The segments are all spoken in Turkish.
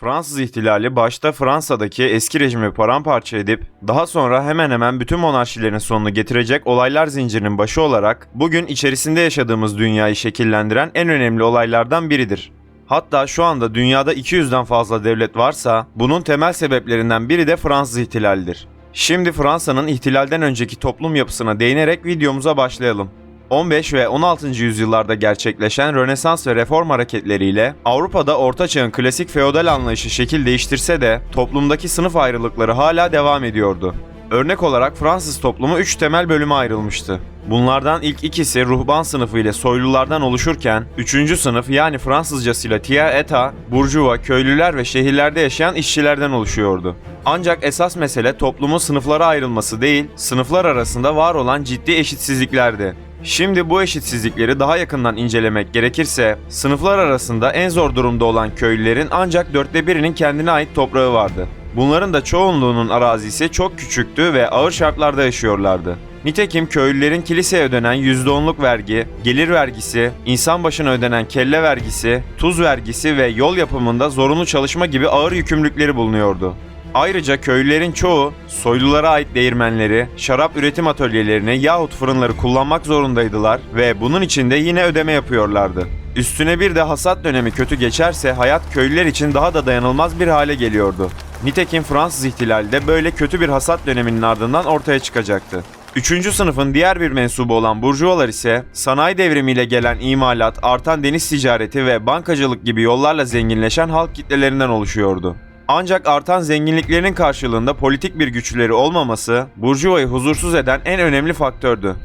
Fransız ihtilali başta Fransa'daki eski rejimi paramparça edip daha sonra hemen hemen bütün monarşilerin sonunu getirecek olaylar zincirinin başı olarak bugün içerisinde yaşadığımız dünyayı şekillendiren en önemli olaylardan biridir. Hatta şu anda dünyada 200'den fazla devlet varsa bunun temel sebeplerinden biri de Fransız ihtilalidir. Şimdi Fransa'nın ihtilalden önceki toplum yapısına değinerek videomuza başlayalım. 15 ve 16. yüzyıllarda gerçekleşen Rönesans ve Reform hareketleriyle Avrupa'da Orta Çağ'ın klasik feodal anlayışı şekil değiştirse de toplumdaki sınıf ayrılıkları hala devam ediyordu. Örnek olarak Fransız toplumu 3 temel bölüme ayrılmıştı. Bunlardan ilk ikisi ruhban sınıfı ile soylulardan oluşurken, üçüncü sınıf yani Fransızcasıyla tiers état, burjuva, köylüler ve şehirlerde yaşayan işçilerden oluşuyordu. Ancak esas mesele toplumun sınıflara ayrılması değil, sınıflar arasında var olan ciddi eşitsizliklerdi. Şimdi bu eşitsizlikleri daha yakından incelemek gerekirse, sınıflar arasında en zor durumda olan köylülerin ancak dörtte birinin kendine ait toprağı vardı. Bunların da çoğunluğunun arazisi çok küçüktü ve ağır şartlarda yaşıyorlardı. Nitekim köylülerin kiliseye ödenen %10'luk vergi, gelir vergisi, insan başına ödenen kelle vergisi, tuz vergisi ve yol yapımında zorunlu çalışma gibi ağır yükümlülükleri bulunuyordu. Ayrıca köylülerin çoğu soylulara ait değirmenleri, şarap üretim atölyelerini yahut fırınları kullanmak zorundaydılar ve bunun için de yine ödeme yapıyorlardı. Üstüne bir de hasat dönemi kötü geçerse hayat köylüler için daha da dayanılmaz bir hale geliyordu. Nitekim Fransız ihtilali de böyle kötü bir hasat döneminin ardından ortaya çıkacaktı. Üçüncü sınıfın diğer bir mensubu olan burjuvalar ise sanayi devrimiyle gelen imalat, artan deniz ticareti ve bankacılık gibi yollarla zenginleşen halk kitlelerinden oluşuyordu. Ancak artan zenginliklerinin karşılığında politik bir güçleri olmaması Burjuva'yı huzursuz eden en önemli faktördü.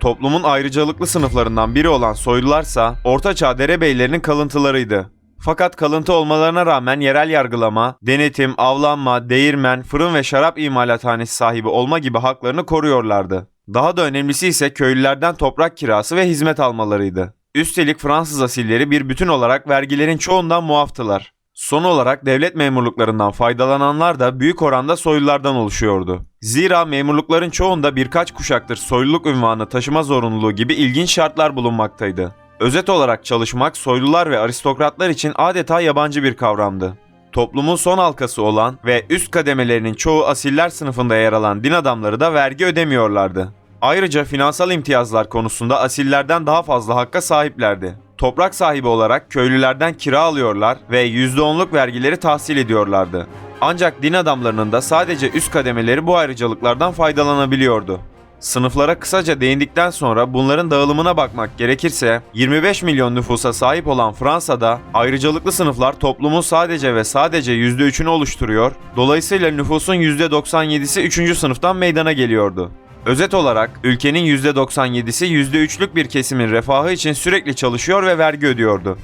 Toplumun ayrıcalıklı sınıflarından biri olan soylularsa Ortaçağ derebeylerinin kalıntılarıydı. Fakat kalıntı olmalarına rağmen yerel yargılama, denetim, avlanma, değirmen, fırın ve şarap imalathanesi sahibi olma gibi haklarını koruyorlardı. Daha da önemlisi ise köylülerden toprak kirası ve hizmet almalarıydı. Üstelik Fransız asilleri bir bütün olarak vergilerin çoğundan muaftılar. Son olarak devlet memurluklarından faydalananlar da büyük oranda soylulardan oluşuyordu. Zira memurlukların çoğunda birkaç kuşaktır soyluluk ünvanı taşıma zorunluluğu gibi ilginç şartlar bulunmaktaydı. Özet olarak çalışmak soylular ve aristokratlar için adeta yabancı bir kavramdı. Toplumun son halkası olan ve üst kademelerinin çoğu asiller sınıfında yer alan din adamları da vergi ödemiyorlardı. Ayrıca finansal imtiyazlar konusunda asillerden daha fazla hakka sahiplerdi. Toprak sahibi olarak köylülerden kira alıyorlar ve %10'luk vergileri tahsil ediyorlardı. Ancak din adamlarının da sadece üst kademeleri bu ayrıcalıklardan faydalanabiliyordu. Sınıflara kısaca değindikten sonra bunların dağılımına bakmak gerekirse 25 milyon nüfusa sahip olan Fransa'da ayrıcalıklı sınıflar toplumun sadece ve sadece %3'ünü oluşturuyor. Dolayısıyla nüfusun %97'si 3. sınıftan meydana geliyordu. Özet olarak ülkenin %97'si %3'lük bir kesimin refahı için sürekli çalışıyor ve vergi ödüyordu.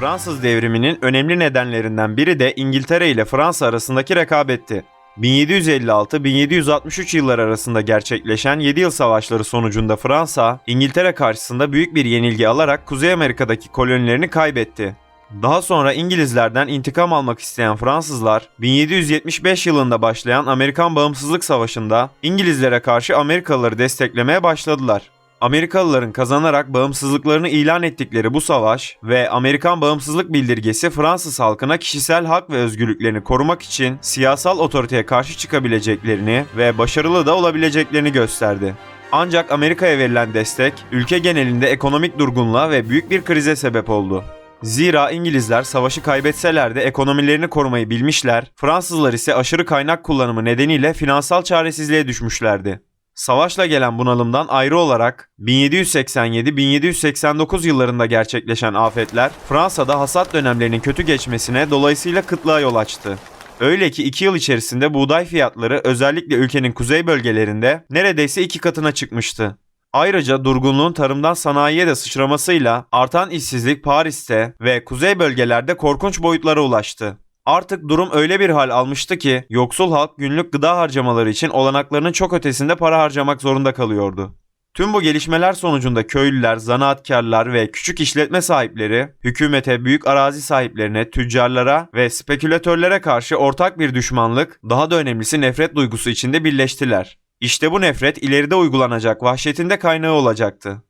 Fransız devriminin önemli nedenlerinden biri de İngiltere ile Fransa arasındaki rekabetti. 1756-1763 yıllar arasında gerçekleşen 7 yıl savaşları sonucunda Fransa, İngiltere karşısında büyük bir yenilgi alarak Kuzey Amerika'daki kolonilerini kaybetti. Daha sonra İngilizlerden intikam almak isteyen Fransızlar 1775 yılında başlayan Amerikan Bağımsızlık Savaşı'nda İngilizlere karşı Amerikalıları desteklemeye başladılar. Amerikalıların kazanarak bağımsızlıklarını ilan ettikleri bu savaş ve Amerikan Bağımsızlık Bildirgesi Fransız halkına kişisel hak ve özgürlüklerini korumak için siyasal otoriteye karşı çıkabileceklerini ve başarılı da olabileceklerini gösterdi. Ancak Amerika'ya verilen destek ülke genelinde ekonomik durgunluğa ve büyük bir krize sebep oldu. Zira İngilizler savaşı kaybetseler de ekonomilerini korumayı bilmişler, Fransızlar ise aşırı kaynak kullanımı nedeniyle finansal çaresizliğe düşmüşlerdi. Savaşla gelen bunalımdan ayrı olarak 1787-1789 yıllarında gerçekleşen afetler Fransa'da hasat dönemlerinin kötü geçmesine dolayısıyla kıtlığa yol açtı. Öyle ki 2 yıl içerisinde buğday fiyatları özellikle ülkenin kuzey bölgelerinde neredeyse iki katına çıkmıştı. Ayrıca durgunluğun tarımdan sanayiye de sıçramasıyla artan işsizlik Paris'te ve kuzey bölgelerde korkunç boyutlara ulaştı. Artık durum öyle bir hal almıştı ki yoksul halk günlük gıda harcamaları için olanaklarının çok ötesinde para harcamak zorunda kalıyordu. Tüm bu gelişmeler sonucunda köylüler, zanaatkarlar ve küçük işletme sahipleri hükümete, büyük arazi sahiplerine, tüccarlara ve spekülatörlere karşı ortak bir düşmanlık, daha da önemlisi nefret duygusu içinde birleştiler. İşte bu nefret ileride uygulanacak vahşetin de kaynağı olacaktı.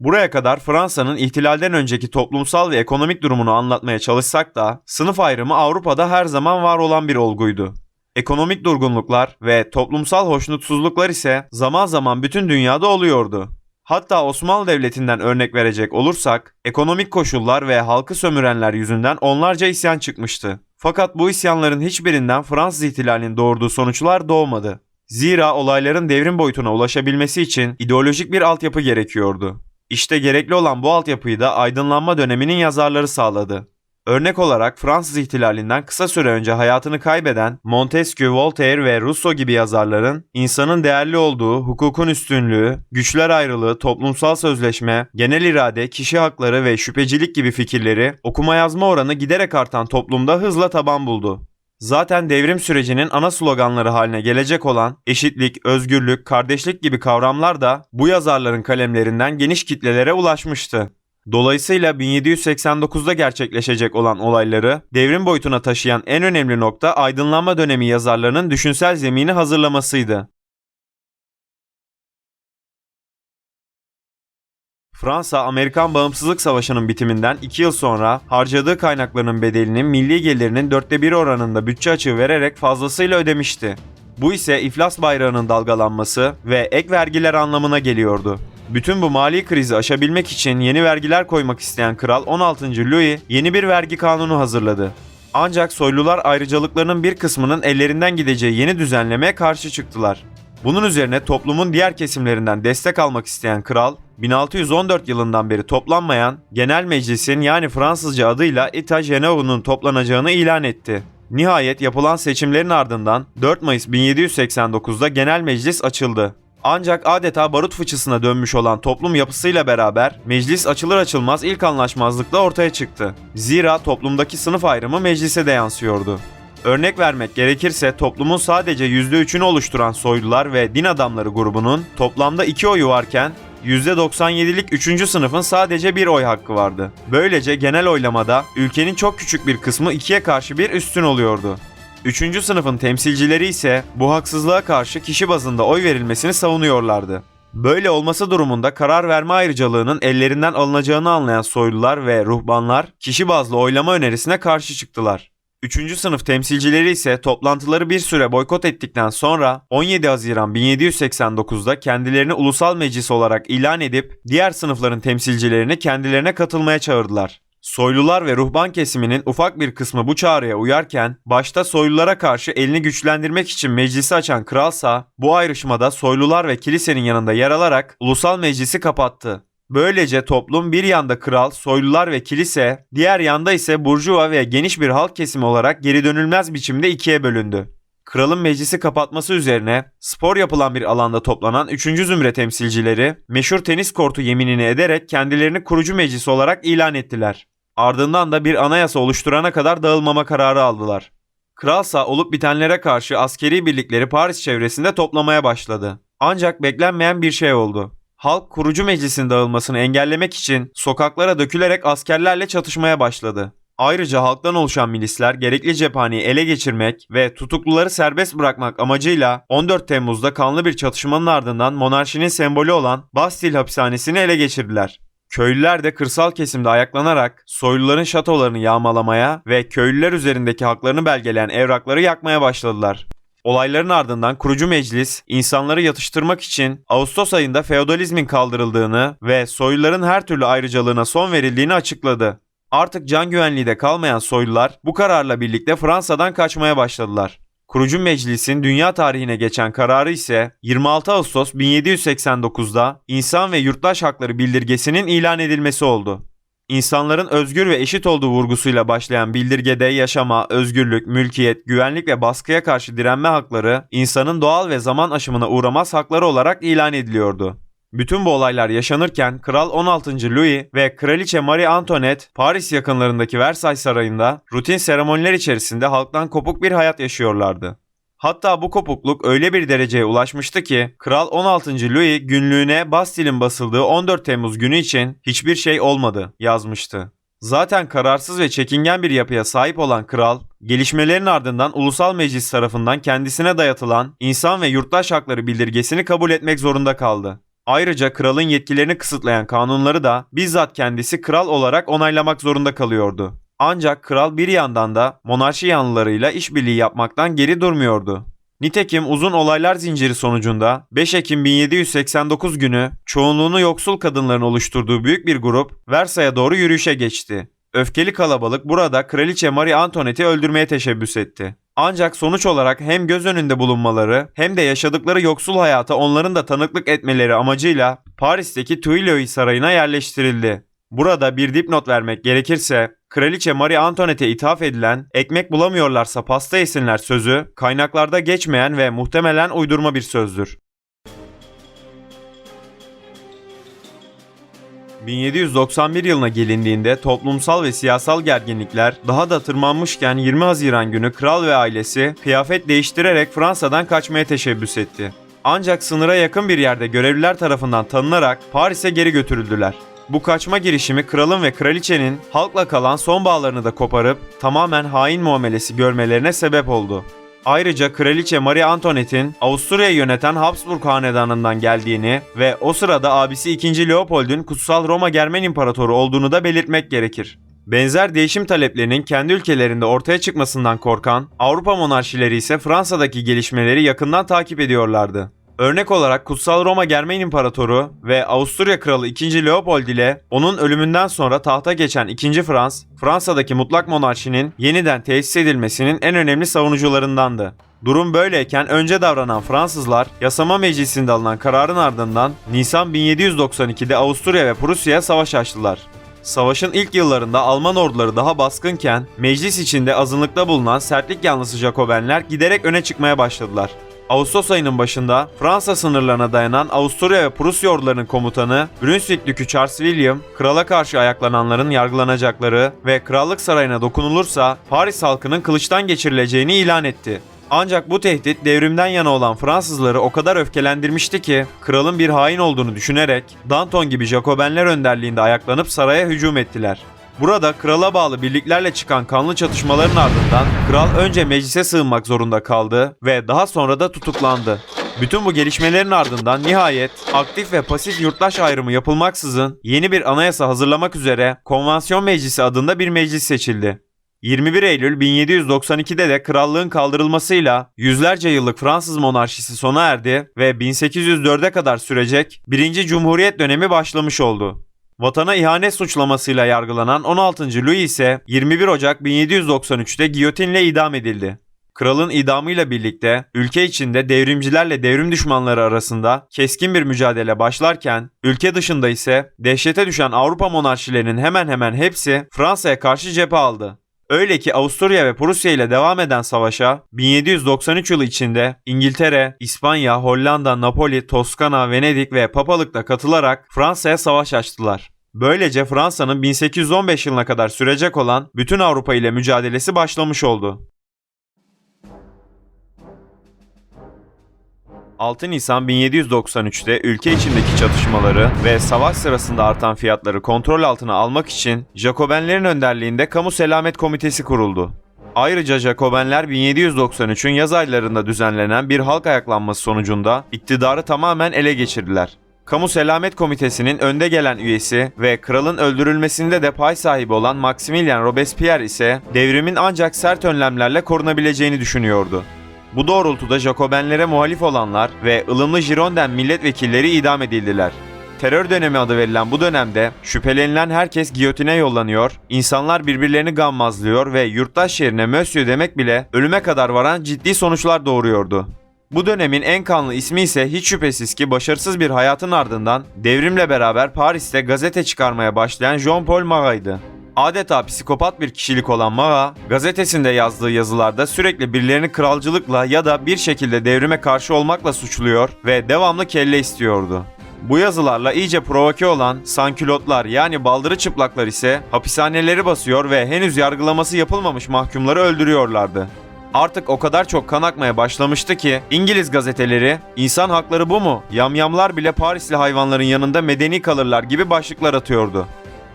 Buraya kadar Fransa'nın ihtilalden önceki toplumsal ve ekonomik durumunu anlatmaya çalışsak da sınıf ayrımı Avrupa'da her zaman var olan bir olguydu. Ekonomik durgunluklar ve toplumsal hoşnutsuzluklar ise zaman zaman bütün dünyada oluyordu. Hatta Osmanlı Devleti'nden örnek verecek olursak, ekonomik koşullar ve halkı sömürenler yüzünden onlarca isyan çıkmıştı. Fakat bu isyanların hiçbirinden Fransız ihtilalinin doğurduğu sonuçlar doğmadı. Zira olayların devrim boyutuna ulaşabilmesi için ideolojik bir altyapı gerekiyordu. İşte gerekli olan bu altyapıyı da aydınlanma döneminin yazarları sağladı. Örnek olarak Fransız ihtilalinden kısa süre önce hayatını kaybeden Montesquieu, Voltaire ve Rousseau gibi yazarların insanın değerli olduğu hukukun üstünlüğü, güçler ayrılığı, toplumsal sözleşme, genel irade, kişi hakları ve şüphecilik gibi fikirleri okuma yazma oranı giderek artan toplumda hızla taban buldu. Zaten devrim sürecinin ana sloganları haline gelecek olan eşitlik, özgürlük, kardeşlik gibi kavramlar da bu yazarların kalemlerinden geniş kitlelere ulaşmıştı. Dolayısıyla 1789'da gerçekleşecek olan olayları devrim boyutuna taşıyan en önemli nokta aydınlanma dönemi yazarlarının düşünsel zemini hazırlamasıydı. Fransa, Amerikan Bağımsızlık Savaşı'nın bitiminden 2 yıl sonra harcadığı kaynaklarının bedelini milli gelirinin dörtte biri oranında bütçe açığı vererek fazlasıyla ödemişti. Bu ise iflas bayrağının dalgalanması ve ek vergiler anlamına geliyordu. Bütün bu mali krizi aşabilmek için yeni vergiler koymak isteyen Kral 16. Louis yeni bir vergi kanunu hazırladı. Ancak soylular ayrıcalıklarının bir kısmının ellerinden gideceği yeni düzenlemeye karşı çıktılar. Bunun üzerine toplumun diğer kesimlerinden destek almak isteyen kral, 1614 yılından beri toplanmayan Genel Meclis'in yani Fransızca adıyla Etat Généraux'un toplanacağını ilan etti. Nihayet yapılan seçimlerin ardından 4 Mayıs 1789'da Genel Meclis açıldı. Ancak adeta barut fıçısına dönmüş olan toplum yapısıyla beraber meclis açılır açılmaz ilk anlaşmazlıkla ortaya çıktı. Zira toplumdaki sınıf ayrımı meclise de yansıyordu. Örnek vermek gerekirse toplumun sadece %3'ünü oluşturan soylular ve din adamları grubunun toplamda 2 oyu varken %97'lik 3. sınıfın sadece bir oy hakkı vardı. Böylece genel oylamada ülkenin çok küçük bir kısmı ikiye karşı bir üstün oluyordu. Üçüncü sınıfın temsilcileri ise bu haksızlığa karşı kişi bazında oy verilmesini savunuyorlardı. Böyle olması durumunda karar verme ayrıcalığının ellerinden alınacağını anlayan soylular ve ruhbanlar kişi bazlı oylama önerisine karşı çıktılar. Üçüncü sınıf temsilcileri ise toplantıları bir süre boykot ettikten sonra 17 Haziran 1789'da kendilerini ulusal meclis olarak ilan edip diğer sınıfların temsilcilerini kendilerine katılmaya çağırdılar. Soylular ve ruhban kesiminin ufak bir kısmı bu çağrıya uyarken başta soylulara karşı elini güçlendirmek için meclisi açan kralsa bu ayrışmada soylular ve kilisenin yanında yer alarak ulusal meclisi kapattı. Böylece toplum bir yanda kral, soylular ve kilise, diğer yanda ise burjuva ve geniş bir halk kesimi olarak geri dönülmez biçimde ikiye bölündü. Kralın meclisi kapatması üzerine spor yapılan bir alanda toplanan 3. zümre temsilcileri meşhur tenis kortu yeminini ederek kendilerini kurucu meclis olarak ilan ettiler. Ardından da bir anayasa oluşturana kadar dağılmama kararı aldılar. Kralsa olup bitenlere karşı askeri birlikleri Paris çevresinde toplamaya başladı. Ancak beklenmeyen bir şey oldu. Halk kurucu meclisin dağılmasını engellemek için sokaklara dökülerek askerlerle çatışmaya başladı. Ayrıca halktan oluşan milisler gerekli cephaneyi ele geçirmek ve tutukluları serbest bırakmak amacıyla 14 Temmuz'da kanlı bir çatışmanın ardından monarşinin sembolü olan Bastille hapishanesini ele geçirdiler. Köylüler de kırsal kesimde ayaklanarak soyluların şatolarını yağmalamaya ve köylüler üzerindeki haklarını belgeleyen evrakları yakmaya başladılar. Olayların ardından kurucu meclis insanları yatıştırmak için Ağustos ayında feodalizmin kaldırıldığını ve soyluların her türlü ayrıcalığına son verildiğini açıkladı. Artık can güvenliği de kalmayan soylular bu kararla birlikte Fransa'dan kaçmaya başladılar. Kurucu Meclis'in dünya tarihine geçen kararı ise 26 Ağustos 1789'da İnsan ve Yurttaş Hakları Bildirgesi'nin ilan edilmesi oldu. İnsanların özgür ve eşit olduğu vurgusuyla başlayan bildirgede yaşama, özgürlük, mülkiyet, güvenlik ve baskıya karşı direnme hakları insanın doğal ve zaman aşımına uğramaz hakları olarak ilan ediliyordu. Bütün bu olaylar yaşanırken Kral 16. Louis ve Kraliçe Marie Antoinette Paris yakınlarındaki Versailles Sarayı'nda rutin seremoniler içerisinde halktan kopuk bir hayat yaşıyorlardı. Hatta bu kopukluk öyle bir dereceye ulaşmıştı ki Kral 16. Louis günlüğüne Bastille'in basıldığı 14 Temmuz günü için hiçbir şey olmadı yazmıştı. Zaten kararsız ve çekingen bir yapıya sahip olan kral, gelişmelerin ardından Ulusal Meclis tarafından kendisine dayatılan insan ve yurttaş hakları bildirgesini kabul etmek zorunda kaldı. Ayrıca kralın yetkilerini kısıtlayan kanunları da bizzat kendisi kral olarak onaylamak zorunda kalıyordu. Ancak kral bir yandan da monarşi yanlılarıyla işbirliği yapmaktan geri durmuyordu. Nitekim uzun olaylar zinciri sonucunda 5 Ekim 1789 günü çoğunluğunu yoksul kadınların oluşturduğu büyük bir grup Versay'a doğru yürüyüşe geçti. Öfkeli kalabalık burada Kraliçe Marie Antoinette'i öldürmeye teşebbüs etti. Ancak sonuç olarak hem göz önünde bulunmaları hem de yaşadıkları yoksul hayata onların da tanıklık etmeleri amacıyla Paris'teki Tuileries Sarayı'na yerleştirildi. Burada bir dipnot vermek gerekirse, Kraliçe Marie Antoinette'e ithaf edilen ekmek bulamıyorlarsa pasta yesinler sözü kaynaklarda geçmeyen ve muhtemelen uydurma bir sözdür. 1791 yılına gelindiğinde toplumsal ve siyasal gerginlikler daha da tırmanmışken 20 Haziran günü kral ve ailesi kıyafet değiştirerek Fransa'dan kaçmaya teşebbüs etti. Ancak sınıra yakın bir yerde görevliler tarafından tanınarak Paris'e geri götürüldüler. Bu kaçma girişimi kralın ve kraliçenin halkla kalan son bağlarını da koparıp tamamen hain muamelesi görmelerine sebep oldu. Ayrıca Kraliçe Marie Antoinette'in Avusturya'yı yöneten Habsburg hanedanından geldiğini ve o sırada abisi 2. Leopold'un Kutsal Roma Germen İmparatoru olduğunu da belirtmek gerekir. Benzer değişim taleplerinin kendi ülkelerinde ortaya çıkmasından korkan Avrupa monarşileri ise Fransa'daki gelişmeleri yakından takip ediyorlardı. Örnek olarak Kutsal Roma Germen İmparatoru ve Avusturya Kralı 2. Leopold ile onun ölümünden sonra tahta geçen 2. Frans, Fransa'daki mutlak monarşinin yeniden tesis edilmesinin en önemli savunucularındandı. Durum böyleyken önce davranan Fransızlar yasama meclisinde alınan kararın ardından Nisan 1792'de Avusturya ve Prusya'ya savaş açtılar. Savaşın ilk yıllarında Alman orduları daha baskınken meclis içinde azınlıkta bulunan sertlik yanlısı Jacobenler giderek öne çıkmaya başladılar. Ağustos ayının başında Fransa sınırlarına dayanan Avusturya ve Prusya ordularının komutanı Brunswick Dükü Charles William, krala karşı ayaklananların yargılanacakları ve krallık sarayına dokunulursa Paris halkının kılıçtan geçirileceğini ilan etti. Ancak bu tehdit devrimden yana olan Fransızları o kadar öfkelendirmişti ki kralın bir hain olduğunu düşünerek Danton gibi Jacobenler önderliğinde ayaklanıp saraya hücum ettiler. Burada krala bağlı birliklerle çıkan kanlı çatışmaların ardından kral önce meclise sığınmak zorunda kaldı ve daha sonra da tutuklandı. Bütün bu gelişmelerin ardından nihayet aktif ve pasif yurttaş ayrımı yapılmaksızın yeni bir anayasa hazırlamak üzere Konvansiyon Meclisi adında bir meclis seçildi. 21 Eylül 1792'de de krallığın kaldırılmasıyla yüzlerce yıllık Fransız monarşisi sona erdi ve 1804'e kadar sürecek 1. Cumhuriyet dönemi başlamış oldu. Vatana ihanet suçlamasıyla yargılanan 16. Louis ise 21 Ocak 1793'te giyotinle idam edildi. Kralın idamıyla birlikte ülke içinde devrimcilerle devrim düşmanları arasında keskin bir mücadele başlarken ülke dışında ise dehşete düşen Avrupa monarşilerinin hemen hemen hepsi Fransa'ya karşı cephe aldı. Öyle ki Avusturya ve Prusya ile devam eden savaşa 1793 yılı içinde İngiltere, İspanya, Hollanda, Napoli, Toskana, Venedik ve Papalık'ta katılarak Fransa'ya savaş açtılar. Böylece Fransa'nın 1815 yılına kadar sürecek olan bütün Avrupa ile mücadelesi başlamış oldu. 6 Nisan 1793'te ülke içindeki çatışmaları ve savaş sırasında artan fiyatları kontrol altına almak için Jacobenlerin önderliğinde Kamu Selamet Komitesi kuruldu. Ayrıca Jacobenler 1793'ün yaz aylarında düzenlenen bir halk ayaklanması sonucunda iktidarı tamamen ele geçirdiler. Kamu Selamet Komitesi'nin önde gelen üyesi ve kralın öldürülmesinde de pay sahibi olan Maximilien Robespierre ise devrimin ancak sert önlemlerle korunabileceğini düşünüyordu. Bu doğrultuda Jacobenlere muhalif olanlar ve ılımlı Gironden milletvekilleri idam edildiler. Terör dönemi adı verilen bu dönemde şüphelenilen herkes giyotine yollanıyor, insanlar birbirlerini gammazlıyor ve yurttaş yerine Monsieur demek bile ölüme kadar varan ciddi sonuçlar doğuruyordu. Bu dönemin en kanlı ismi ise hiç şüphesiz ki başarısız bir hayatın ardından devrimle beraber Paris'te gazete çıkarmaya başlayan Jean-Paul Marat'ydı. Adeta psikopat bir kişilik olan Marat, gazetesinde yazdığı yazılarda sürekli birilerini kralcılıkla ya da bir şekilde devrime karşı olmakla suçluyor ve devamlı kelle istiyordu. Bu yazılarla iyice provoke olan sankülotlar yani baldırı çıplaklar ise hapishaneleri basıyor ve henüz yargılaması yapılmamış mahkumları öldürüyorlardı. Artık o kadar çok kan akmaya başlamıştı ki İngiliz gazeteleri insan hakları bu mu? Yamyamlar bile Parisli hayvanların yanında medeni kalırlar gibi başlıklar atıyordu.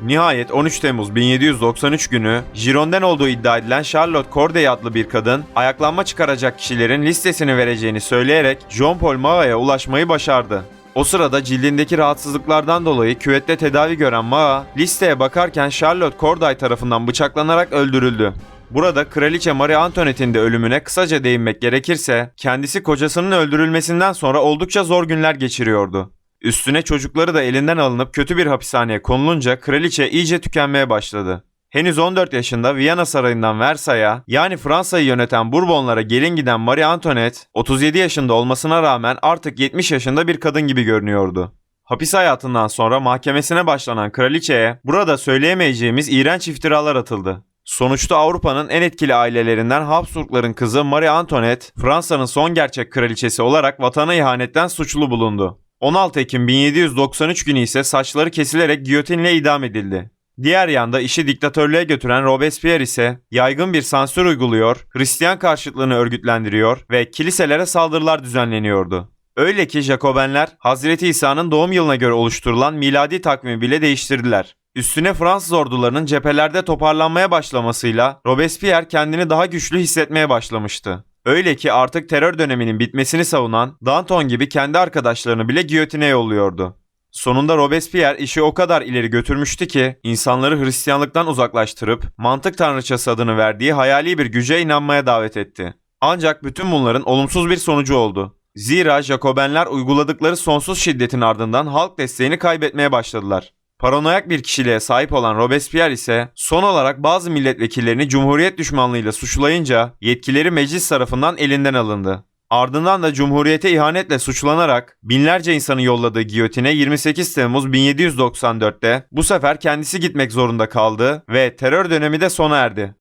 Nihayet 13 Temmuz 1793 günü Giron'den olduğu iddia edilen Charlotte Corday adlı bir kadın ayaklanma çıkaracak kişilerin listesini vereceğini söyleyerek Jean-Paul Marat'a ulaşmayı başardı. O sırada cildindeki rahatsızlıklardan dolayı küvette tedavi gören Maa, listeye bakarken Charlotte Corday tarafından bıçaklanarak öldürüldü. Burada Kraliçe Marie Antoinette'in de ölümüne kısaca değinmek gerekirse, kendisi kocasının öldürülmesinden sonra oldukça zor günler geçiriyordu. Üstüne çocukları da elinden alınıp kötü bir hapishaneye konulunca kraliçe iyice tükenmeye başladı. Henüz 14 yaşında Viyana Sarayı'ndan Versay'a yani Fransa'yı yöneten Bourbonlara gelin giden Marie Antoinette 37 yaşında olmasına rağmen artık 70 yaşında bir kadın gibi görünüyordu. Hapis hayatından sonra mahkemesine başlanan kraliçeye burada söyleyemeyeceğimiz iğrenç iftiralar atıldı. Sonuçta Avrupa'nın en etkili ailelerinden Habsburgların kızı Marie Antoinette, Fransa'nın son gerçek kraliçesi olarak vatana ihanetten suçlu bulundu. 16 Ekim 1793 günü ise saçları kesilerek giyotinle idam edildi. Diğer yanda işi diktatörlüğe götüren Robespierre ise yaygın bir sansür uyguluyor, Hristiyan karşıtlığını örgütlendiriyor ve kiliselere saldırılar düzenleniyordu. Öyle ki Jacobenler Hazreti İsa'nın doğum yılına göre oluşturulan miladi takvimi bile değiştirdiler. Üstüne Fransız ordularının cephelerde toparlanmaya başlamasıyla Robespierre kendini daha güçlü hissetmeye başlamıştı. Öyle ki artık terör döneminin bitmesini savunan Danton gibi kendi arkadaşlarını bile giyotine yolluyordu. Sonunda Robespierre işi o kadar ileri götürmüştü ki insanları Hristiyanlıktan uzaklaştırıp mantık tanrıçası adını verdiği hayali bir güce inanmaya davet etti. Ancak bütün bunların olumsuz bir sonucu oldu. Zira Jacobenler uyguladıkları sonsuz şiddetin ardından halk desteğini kaybetmeye başladılar. Paranoyak bir kişiliğe sahip olan Robespierre ise son olarak bazı milletvekillerini cumhuriyet düşmanlığıyla suçlayınca yetkileri meclis tarafından elinden alındı. Ardından da Cumhuriyete ihanetle suçlanarak binlerce insanı yolladığı giyotine 28 Temmuz 1794'te bu sefer kendisi gitmek zorunda kaldı ve terör dönemi de sona erdi.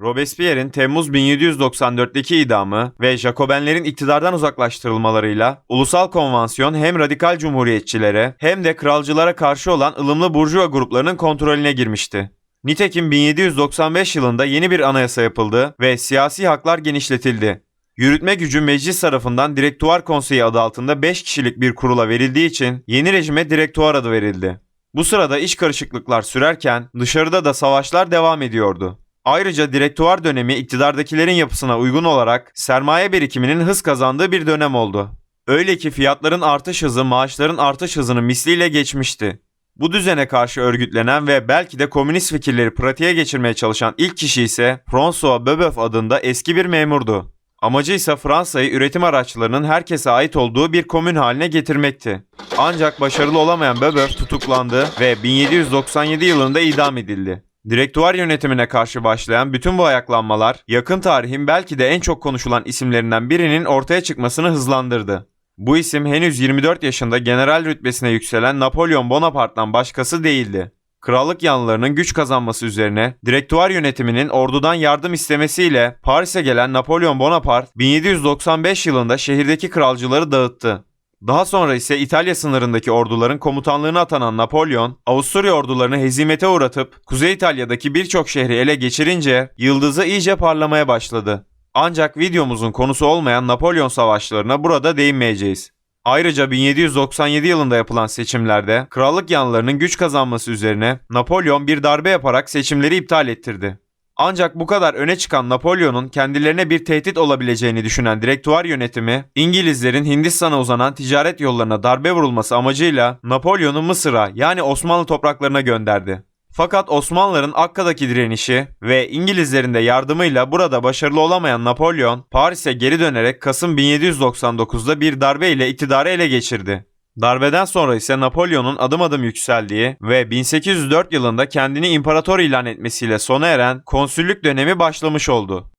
Robespierre'in Temmuz 1794'teki idamı ve Jacobenlerin iktidardan uzaklaştırılmalarıyla ulusal konvansiyon hem radikal cumhuriyetçilere hem de kralcılara karşı olan ılımlı burjuva gruplarının kontrolüne girmişti. Nitekim 1795 yılında yeni bir anayasa yapıldı ve siyasi haklar genişletildi. Yürütme gücü meclis tarafından Direktuar Konseyi adı altında 5 kişilik bir kurula verildiği için yeni rejime Direktuar adı verildi. Bu sırada iş karışıklıklar sürerken dışarıda da savaşlar devam ediyordu. Ayrıca direktuar dönemi iktidardakilerin yapısına uygun olarak sermaye birikiminin hız kazandığı bir dönem oldu. Öyle ki fiyatların artış hızı maaşların artış hızını misliyle geçmişti. Bu düzene karşı örgütlenen ve belki de komünist fikirleri pratiğe geçirmeye çalışan ilk kişi ise François Beubeuf adında eski bir memurdu. Amacı ise Fransa'yı üretim araçlarının herkese ait olduğu bir komün haline getirmekti. Ancak başarılı olamayan Beubeuf tutuklandı ve 1797 yılında idam edildi. Direktuar yönetimine karşı başlayan bütün bu ayaklanmalar yakın tarihin belki de en çok konuşulan isimlerinden birinin ortaya çıkmasını hızlandırdı. Bu isim henüz 24 yaşında general rütbesine yükselen Napolyon Bonaparte'dan başkası değildi. Krallık yanlılarının güç kazanması üzerine direktuar yönetiminin ordudan yardım istemesiyle Paris'e gelen Napolyon Bonaparte 1795 yılında şehirdeki kralcıları dağıttı. Daha sonra ise İtalya sınırındaki orduların komutanlığına atanan Napolyon, Avusturya ordularını hezimete uğratıp Kuzey İtalya'daki birçok şehri ele geçirince yıldızı iyice parlamaya başladı. Ancak videomuzun konusu olmayan Napolyon savaşlarına burada değinmeyeceğiz. Ayrıca 1797 yılında yapılan seçimlerde krallık yanlılarının güç kazanması üzerine Napolyon bir darbe yaparak seçimleri iptal ettirdi. Ancak bu kadar öne çıkan Napolyon'un kendilerine bir tehdit olabileceğini düşünen direktuar yönetimi, İngilizlerin Hindistan'a uzanan ticaret yollarına darbe vurulması amacıyla Napolyon'u Mısır'a yani Osmanlı topraklarına gönderdi. Fakat Osmanlıların Akka'daki direnişi ve İngilizlerin de yardımıyla burada başarılı olamayan Napolyon, Paris'e geri dönerek Kasım 1799'da bir darbe ile iktidarı ele geçirdi. Darbeden sonra ise Napolyon'un adım adım yükseldiği ve 1804 yılında kendini imparator ilan etmesiyle sona eren konsüllük dönemi başlamış oldu.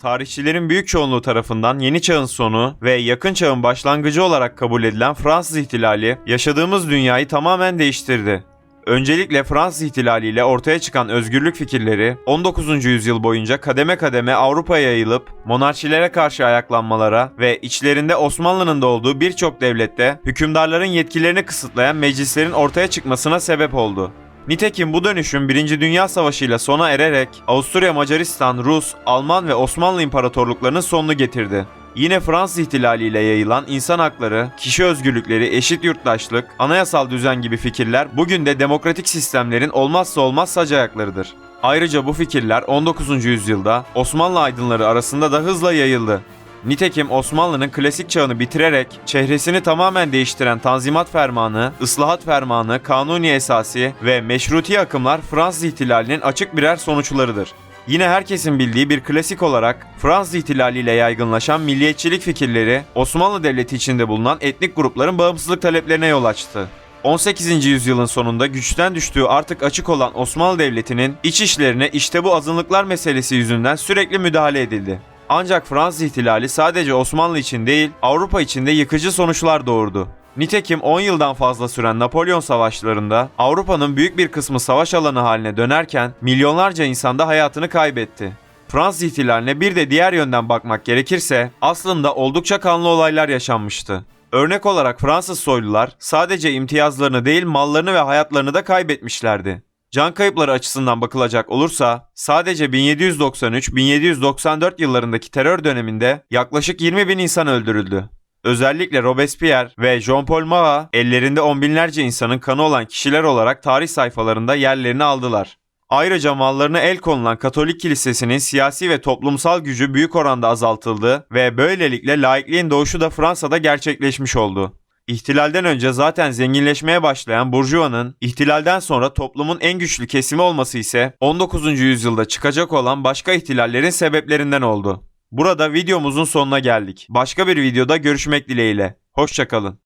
Tarihçilerin büyük çoğunluğu tarafından yeni çağın sonu ve yakın çağın başlangıcı olarak kabul edilen Fransız ihtilali yaşadığımız dünyayı tamamen değiştirdi. Öncelikle Fransız ihtilaliyle ortaya çıkan özgürlük fikirleri 19. yüzyıl boyunca kademe kademe Avrupa'ya yayılıp monarşilere karşı ayaklanmalara ve içlerinde Osmanlı'nın da olduğu birçok devlette hükümdarların yetkilerini kısıtlayan meclislerin ortaya çıkmasına sebep oldu. Nitekim bu dönüşüm 1. Dünya Savaşı ile sona ererek Avusturya, Macaristan, Rus, Alman ve Osmanlı imparatorluklarının sonunu getirdi. Yine Fransız ihtilaliyle yayılan insan hakları, kişi özgürlükleri, eşit yurttaşlık, anayasal düzen gibi fikirler bugün de demokratik sistemlerin olmazsa olmaz sac ayaklarıdır. Ayrıca bu fikirler 19. yüzyılda Osmanlı aydınları arasında da hızla yayıldı. Nitekim Osmanlı'nın klasik çağını bitirerek çehresini tamamen değiştiren Tanzimat Fermanı, Islahat Fermanı, Kanuni Esası ve Meşruti akımlar Fransız ihtilalinin açık birer sonuçlarıdır. Yine herkesin bildiği bir klasik olarak Fransız ihtilaliyle yaygınlaşan milliyetçilik fikirleri Osmanlı Devleti içinde bulunan etnik grupların bağımsızlık taleplerine yol açtı. 18. yüzyılın sonunda güçten düştüğü artık açık olan Osmanlı Devleti'nin iç işlerine işte bu azınlıklar meselesi yüzünden sürekli müdahale edildi. Ancak Fransız ihtilali sadece Osmanlı için değil, Avrupa için de yıkıcı sonuçlar doğurdu. Nitekim 10 yıldan fazla süren Napolyon savaşlarında Avrupa'nın büyük bir kısmı savaş alanı haline dönerken milyonlarca insan da hayatını kaybetti. Fransız ihtilaline bir de diğer yönden bakmak gerekirse aslında oldukça kanlı olaylar yaşanmıştı. Örnek olarak Fransız soylular sadece imtiyazlarını değil mallarını ve hayatlarını da kaybetmişlerdi. Can kayıpları açısından bakılacak olursa sadece 1793-1794 yıllarındaki terör döneminde yaklaşık 20 bin insan öldürüldü. Özellikle Robespierre ve Jean-Paul Marat ellerinde on binlerce insanın kanı olan kişiler olarak tarih sayfalarında yerlerini aldılar. Ayrıca mallarına el konulan Katolik Kilisesi'nin siyasi ve toplumsal gücü büyük oranda azaltıldı ve böylelikle laikliğin doğuşu da Fransa'da gerçekleşmiş oldu. İhtilalden önce zaten zenginleşmeye başlayan Burjuva'nın ihtilalden sonra toplumun en güçlü kesimi olması ise 19. yüzyılda çıkacak olan başka ihtilallerin sebeplerinden oldu. Burada videomuzun sonuna geldik. Başka bir videoda görüşmek dileğiyle. Hoşçakalın.